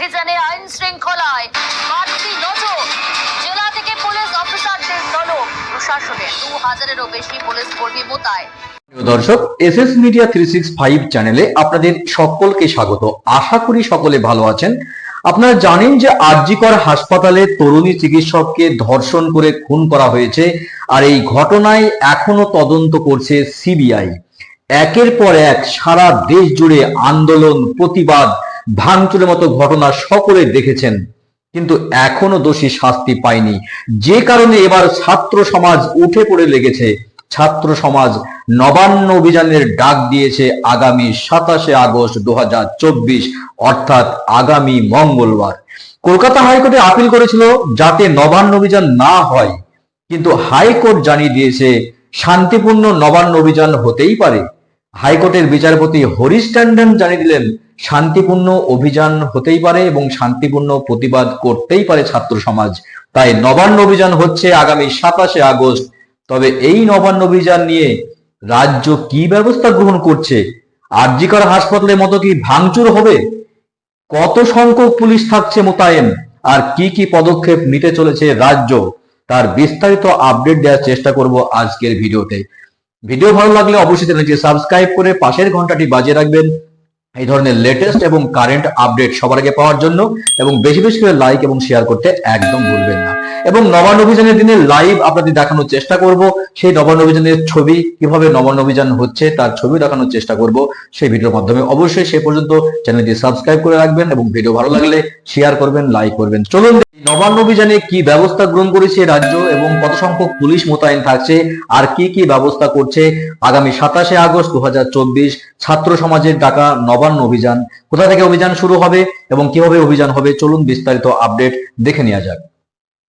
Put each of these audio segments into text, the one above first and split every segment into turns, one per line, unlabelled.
অভিযানে আইন শৃঙ্খলায় বাড়তি নজর। জেলা থেকে পুলিশ অফিসারদের তলব। প্রশাসনে দু হাজারেরও বেশি পুলিশ কর্মী মোতায়েন।
দর্শক S S media three six five চ্যানেলে আপনাদের সকলকে স্বাগত। আশা করি সকলে ভালো আছেন। আপনারা জানেন যে আরজিকর হাসপাতালে তরুণী চিকিৎসককে ধর্ষণ করে খুন করা হয়েছে আর এই ঘটনায় এখনও তদন্ত করছে সিবিআই। একের পর এক সারা দেশ জুড়ে আন্দোলন, প্রতিবাদ ভাঙচুরের মতো ঘটনা সকলে দেখেছেন, কিন্তু এখনও দোষী শাস্তি পায়নি। যে কারণে এবার ছাত্র সমাজ উঠে পড়ে লেগেছে। ছাত্র সমাজ নবান্ন অভিযানের ডাক দিয়েছে আগামী সাতাশে আগস্ট দু অর্থাৎ আগামী মঙ্গলবার। কলকাতা হাইকোর্টে আপিল করেছিল যাতে নবান্ন অভিযান না হয়, কিন্তু হাইকোর্ট জানিয়ে দিয়েছে শান্তিপূর্ণ নবান্ন অভিযান হতেই পারে। হাইকোর্টের বিচারপতি হরিশ ট্যান্ডন জানিয়ে দিলেন শান্তিপূর্ণ অভিযান হতেই পারে এবং শান্তিপূর্ণ প্রতিবাদ করতেই পারে ছাত্র সমাজ। তাই নবান্ন অভিযান হচ্ছে আগামী সাতাশে আগস্ট। তবে এই নবান্ন অভিযান নিয়ে রাজ্য কি ব্যবস্থা গ্রহণ করছে? আরজিকর হাসপাতালের মতো কি ভাঙচুর হবে? কত সংখ্যক পুলিশ থাকছে মোতায়েন? আর কি কি পদক্ষেপ নিতে চলেছে রাজ্য? তার বিস্তারিত আপডেট দেওয়ার চেষ্টা করব আজকের ভিডিওতে। ভিডিও ভালো লাগলে অবশ্যই সাবস্ক্রাইব করে পাশের ঘন্টাটি বাজিয়ে রাখবেন। এই ধরনের লেটেস্ট এবং কারেন্ট আপডেট সবার আগে পাওয়ার জন্য এবং বেশি বেশি করে লাইক এবং শেয়ার করতে একদম ভুলবেন না। এবং নবান্ন অভিযানের দিনে লাইভ আপনাদের দেখানোর চেষ্টা করব, সেই নবান্ন অভিযানের ছবি, কীভাবে নবান্ন অভিযান হচ্ছে তার ছবি দেখানোর চেষ্টা করব, সেই ভিডিওর মাধ্যমে অবশ্যই সে পর্যন্ত চ্যানেলটি সাবস্ক্রাইব করে রাখবেন এবং ভিডিও ভালো লাগলে শেয়ার করবেন লাইক করবেন। চলুন নবান্ন অভিযানে কি ব্যবস্থা গ্রহণ করেছে রাজ্য এবং কত সংখ্যক পুলিশ মোতায়েন থাকছে, আর কি কি ব্যবস্থা করছে? আগামী সাতাশে আগস্ট দু হাজার চব্বিশ ছাত্র সমাজের ডাকা নবান্ন অভিযান। কোথা থেকে অভিযান শুরু হবে এবং কীভাবে অভিযান হবে? চলুন বিস্তারিত আপডেট দেখে নেওয়া যাক।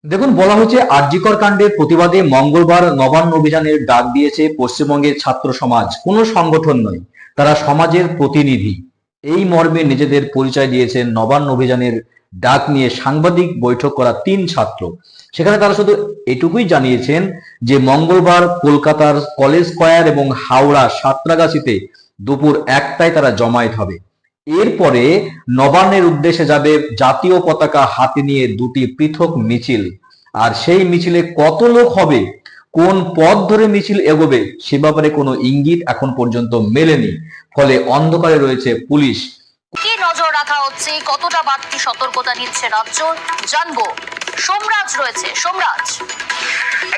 দেখুন, বলা হচ্ছে আরজিকর কাণ্ডের প্রতিবাদে মঙ্গলবার নবান্ন অভিযানের ডাক দিয়েছে পশ্চিমবঙ্গের ছাত্র সমাজ। কোনো সংগঠন নয়, তারা সমাজের প্রতিনিধি। এই মর্মে নিজেদের পরিচয় দিয়েছেন নবান্ন অভিযানের ডাক নিয়ে সাংবাদিক বৈঠক করা তিন ছাত্র। সেখানে তারা শুধু এটুকুই জানিয়েছেন যে মঙ্গলবার কলকাতার কলেজ স্কয়ার এবং হাওড়া সাঁতরাগাছিতে দুপুর একটায় তারা জমায়েত হবে। এরপরে নবান্নের উদ্দেশ্যে যাবে জাতীয় পতাকা হাতে নিয়ে দুটি পৃথক মিছিল। আর সেই মিছিলে কত লোক হবে, কোন পথ ধরে মিছিল এগোবে সে ব্যাপারে কোনো ইঙ্গিত এখন পর্যন্ত মেলেনি। ফলে অন্ধকারে রয়েছে পুলিশ।
হচ্ছে কতটা বাড়তি সতর্কতা নিচ্ছে রাজ্য? জানব। সোমরাজ রয়েছে। সোমরাজ।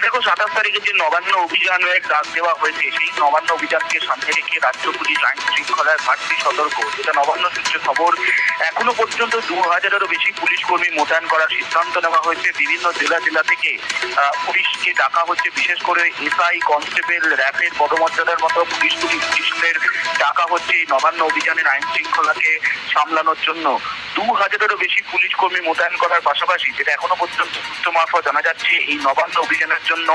দেখো, সাতাশ তারিখে যে নবান্ন অভিযানের ডাক দেওয়া হয়েছে, সেই নবান্ন অভিযানকে সামনে রেখে রাজ্য পুলিশ আইন শৃঙ্খলার ঘাটতি সতর্ক। যেটা নবান্ন সূত্রে খবর, এখনও পর্যন্ত দু হাজারেরও বেশি পুলিশ কর্মী মোতায়েন করার সিদ্ধান্ত নেওয়া হয়েছে। বিভিন্ন জেলা জেলা থেকে পুলিশকে ডাকা হচ্ছে। বিশেষ করে এসআই কনস্টেবল র্যাপের পদমর্যাদার মতো পুলিশ পুলিশ পুলিশদের ডাকা হচ্ছে এই নবান্ন অভিযানের আইন শৃঙ্খলাকে সামলানোর জন্য। দু হাজারেরও বেশি পুলিশ কর্মী মোতায়েন করার পাশাপাশি, যেটা এখনও পর্যন্ত সূত্র মারফত জানা যাচ্ছে, এই নবান্ন অভিযানের জন্য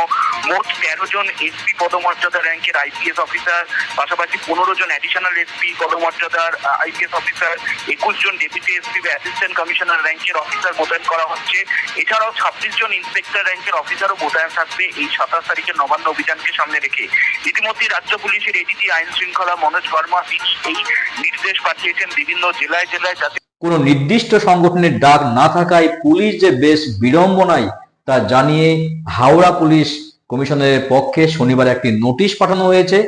মোট তেরো জন এসপি পদমর্যাদা র্যাঙ্কের আইপিএস অফিসার পাশাপাশি পনেরো জন অ্যাডিশনাল এসপি পদমর্যাদার আইপিএস অফিসার একুশ জন ডেপুটি এসপি বা অ্যাসিস্ট্যান্ট কমিশনার র্যাঙ্কের অফিসার মোতায়েন করা হচ্ছে। এছাড়াও ছাব্বিশ জন ইন্সপেক্টর র্যাঙ্কের অফিসারও মোতায়েন থাকবে এই সাতাশ তারিখের নবান্ন অভিযানকে সামনে রেখে। ইতিমধ্যে রাজ্য পুলিশের এডিজি আইন শৃঙ্খলা মনোজ বর্মা এই নির্দেশ পাঠিয়েছেন বিভিন্ন জেলায় জেলায় যাতে
কোনো নির্দিষ্ট সংগঠনের ডাক না থাকায় পুলিশ যে বেশ বিড়ম্বনায় তা জানিয়ে হাওড়া পুলিশ কমিশনারের পক্ষে শনিবার একটি নোটিশ পাঠানো হয়েছে।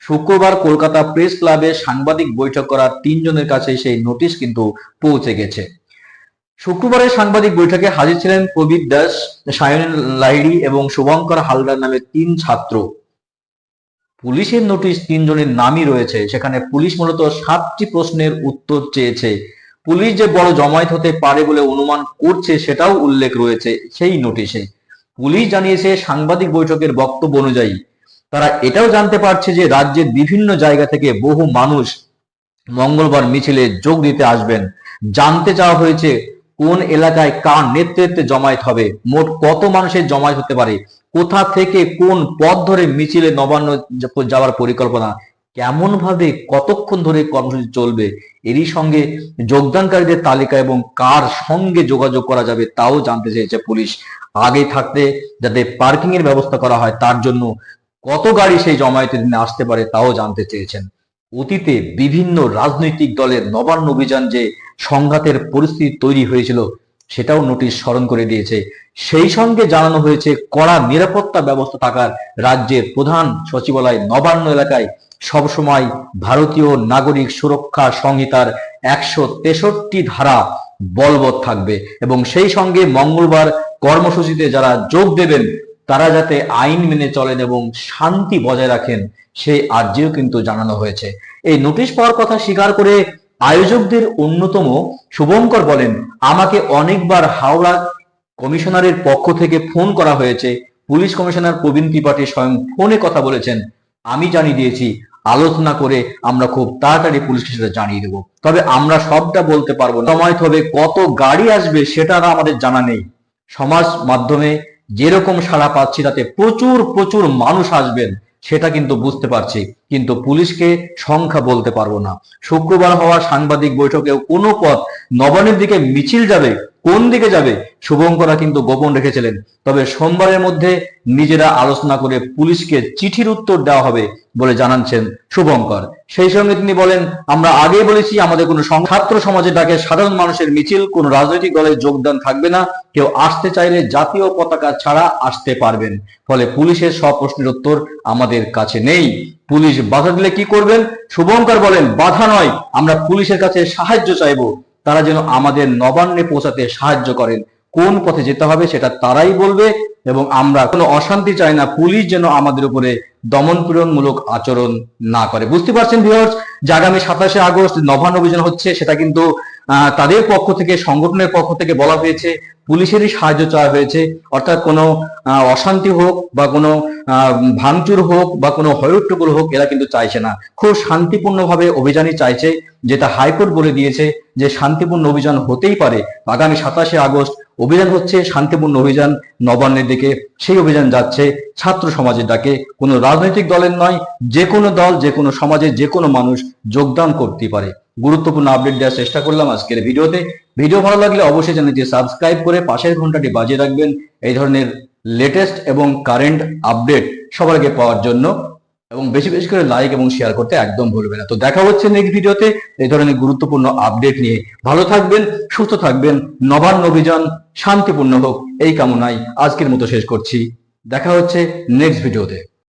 শুক্রবার কলকাতা প্রেস ক্লাবে সাংবাদিক বৈঠক করা তিনজনের কাছে সেই নোটিশ কিন্তু পৌঁছে গেছে। শুক্রবারের সাংবাদিক বৈঠকে হাজির ছিলেন প্রবীর দাস, সায়ন লাহিড়ি এবং শুভঙ্কর হালদার নামে তিন ছাত্র। পুলিশের নোটিশ তিনজনের নামই রয়েছে, সেখানে পুলিশ মূলত সাতটি প্রশ্নের উত্তর চেয়েছে। পুলিশ যে বড় জমায়েত হতে পারে বলে অনুমান করছে, সেটাও উল্লেখ রয়েছে সেই নোটিশে। পুলিশ জানিয়েছে, সাংবাদিক বৈঠকের বক্তব্য অনুযায়ী তারা এটাও জানতে পারছে যে রাজ্যের বিভিন্ন জায়গা থেকে বহু মানুষ মঙ্গলবার মিছিলে যোগ দিতে আসবেন। জানতে চাওয়া হয়েছে, কোন এলাকায় কার নেতৃত্বে জমায়েত হবে, মোট কত মানুষের জমায়েত হতে পারে, কোথা থেকে কোন পথ ধরে মিছিলে নবান্ন যাওয়ার পরিকল্পনা কেমন ভাবে কতক্ষণ ধরে কর্মসূচি চলবে, এরই সঙ্গে যোগদানকারীদের তালিকা এবং কার সঙ্গে যোগাযোগ করা যাবে তাও জানতে চেয়েছে পুলিশ। আগে থাকতে যাতে পার্কিং এর ব্যবস্থা করা হয়, তার জন্য কত গাড়ি সেই জমায়েতের দিনে আসতে পারে তাও জানতে চেয়েছেন। অতীতে বিভিন্ন রাজনৈতিক দলের নবান্ন অভিযান যে সংঘাতের পরিস্থিতি তৈরি হয়েছিল, সেটাও নোটিশ স্মরণ করে দিয়েছে। সেই সঙ্গে জানানো হয়েছে, কড়া নিরাপত্তা ব্যবস্থা থাকার রাজ্যের প্রধান সচিবালয় নবান্ন এলাকায় সবসময় ভারতীয় নাগরিক সুরক্ষা সংহিতার একশো তেষট্টি ধারা বলবৎ থাকবে এবং সেই সঙ্গে মঙ্গলবার কর্মসূচিতে যারা যোগ দেবেন, তারা যাতে আইন মেনে চলেন এবং শান্তি বজায় রাখেন, সেই আর্জিও কিন্তু জানানো হয়েছে। এই নোটিশ পাওয়ার কথা স্বীকার করে আয়োজকদের অন্যতম শুভঙ্কর বলেন, আমাকে অনেকবার হাওড়া কমিশনারের পক্ষ থেকে ফোন করা হয়েছে। পুলিশ কমিশনার প্রবীণ ত্রিপাঠী স্বয়ং ফোনে কথা বলেছেন। আমি জানিয়ে দিয়েছি আলোচনা করে আমরা খুব তাড়াতাড়ি পুলিশকে সেটা জানিয়ে দেবো। তবে আমরা সবটা বলতে পারব সময় তবে কত গাড়ি আসবে সেটা আমাদের জানা নেই। সমাজ মাধ্যমে যেরকম সাড়া পাচ্ছি তাতে প্রচুর প্রচুর মানুষ আসবেন, সেটা কিন্তু বুঝতে পারছি। কিন্তু পুলিশকে সংখ্যা বলতে পারব না। শুক্রবার হওয়া সাংবাদিক বৈঠকেও কোনো পথ নবানের দিকে মিছিল যাবে, কোন দিকে যাবে শুভঙ্করা কিন্তু গোপন রেখেছিলেন। তবে সোমবারের মধ্যে নিজেরা আলোচনা করে পুলিশকে চিঠির উত্তর দেওয়া হবে বলে জানাচ্ছেন শুভঙ্কর। সেই সঙ্গে তিনি বলেন, আমরা আগেই বলেছি আমাদের কোনো ছাত্র সমাজের ডাকে সাধারণ মানুষের মিছিল, কোনো রাজনৈতিক দলের যোগদান থাকবে না। কেউ আসতে চাইলে জাতীয় পতাকা ছাড়া আসতে পারবেন। ফলে পুলিশের সব প্রশ্নের উত্তর আমাদের কাছে নেই। পুলিশ বাধা দিলে কি করবেন? শুভঙ্কর বলেন, বাধা নয়, আমরা পুলিশের কাছে সাহায্য চাইব। তারা যেন আমাদের নবান্নে পৌঁছাতে সাহায্য করেন। কোন পথে যেতে হবে সেটা তারাই বলবে এবং আমরা কোনো অশান্তি চাই না। পুলিশ যেন আমাদের উপরে দমনপীড়নমূলক আচরণ না করে। বুঝতে পারছেন ভিউয়ার্স যে আগামী সাতাশে আগস্ট নবান্ন অভিযান হচ্ছে, সেটা কিন্তু তাদের পক্ষ থেকে, সংগঠনের পক্ষ থেকে বলা হয়েছে, পুলিশেরই সাহায্য চাওয়া হয়েছে। অর্থাৎ কোনো অশান্তি হোক বা কোনো ভাঙচুর হোক বা কোনো হয়ট্টগোল হোক, এরা কিন্তু চাইছে না। খুব শান্তিপূর্ণভাবে অভিযানই চাইছে, যেটা হাইকোর্ট বলে দিয়েছে যে শান্তিপূর্ণ অভিযান হতেই পারে। আগামী সাতাশে আগস্ট অভিযান হচ্ছে, শান্তিপূর্ণ অভিযান নবান্নের দিকে। সেই অভিযান যাচ্ছে ছাত্র সমাজের ডাকে। কোনো রাজনৈতিক দলের নয়, যে কোনো দল, যে কোনো সমাজের যে কোনো মানুষ যোগদান করতে পারে। গুরুত্বপূর্ণ আপডেট দেওয়ার চেষ্টা করলাম আজকের ভিডিওতে। ভিডিও ভালো লাগলে অবশ্যই চ্যানেলটি সাবস্ক্রাইব করে পাশের ঘন্টাটি বাজিয়ে রাখবেন এই ধরনের লেটেস্ট এবং কারেন্ট আপডেট সবার আগে পাওয়ার জন্য। এবং বেশি বেশি করে লাইক এবং শেয়ার করতে একদম ভুলবে না। তো দেখা হচ্ছে নেক্সট ভিডিওতে। এই ধরনের গুরুত্বপূর্ণ আপডেট নিয়ে ভালো থাকবেন, সুস্থ থাকবেন। নবান্ন অভিযান শান্তিপূর্ণ হোক। এই কামনায় আজকের মতো শেষ করছি। দেখা হচ্ছে নেক্সট ভিডিওতে।